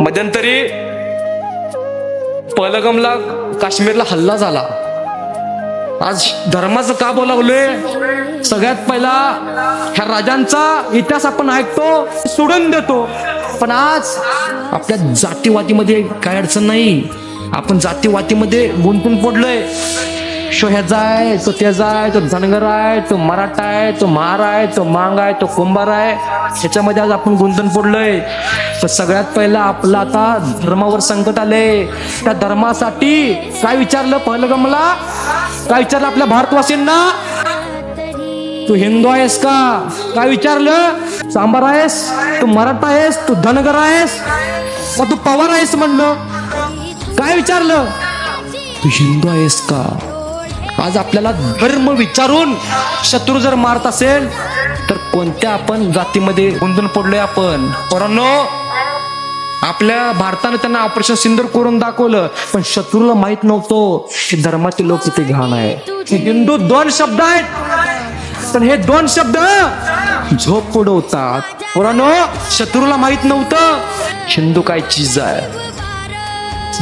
मध्यंतरी पलगमला काश्मीरला हल्ला झाला. आज धर्माचं का बोलावले सगळ्यात पहिला ह्या राजांचा इतिहास आपण ऐकतो सोडून देतो. पण आज आपल्या जातीवातीमध्ये काय अडचण नाही. आपण जातीवातीमध्ये गुंतून पडलोय. शो ह्याचा आहे तो त्याचा आहे तो धनगर आहे तो मराठा आहे तो महार आहे तो मांग आहे तो कुंभार आहे. ह्याच्यामध्ये आज आपण गुंतून पडलोय तर सगळ्यात पहिला आपलं आता धर्मावर संकट आले त्या धर्मासाठी काय विचारलं पहिलं मला काय विचारलं आपल्या भारतवासींना? तू हिंदू आहेस का? काय विचारलं? सांबार आहेस? तू मराठा आहेस? तू धनगर आहेस? मग तू पवार आहेस म्हणलं? काय विचारलं? तू हिंदू आहेस का? आज आपल्याला धर्म विचारून शत्रू जर मारत असेल तर कोणत्या आपण जातीमध्ये गुंतून पडलोय आपण? पोरांनो आपल्या भारतानं त्यांना ऑपरेशन सिंदूर करून दाखवलं पण शत्रूला माहीत नव्हतं की धर्माचे लोक किती घाण आहे हिंदू दोन शब्द आहेत. पण हे दोन शब्द झोप उडवतात पोरांनो शत्रूला माहीत नव्हतं हिंदू काय चीज आहे.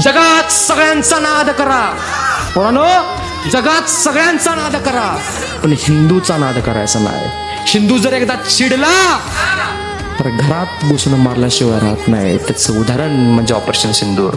जगात सगळ्यांचा नाद करा. पोरांनो जगात सगळ्यांचा नाद करा. पण हिंदूचा नाद करायचा नाही. हिंदू जर एकदा चिडला तर घरात घुसून मारल्याशिवाय राहत नाही. त्याचं उदाहरण म्हणजे ऑपरेशन सिंदूर.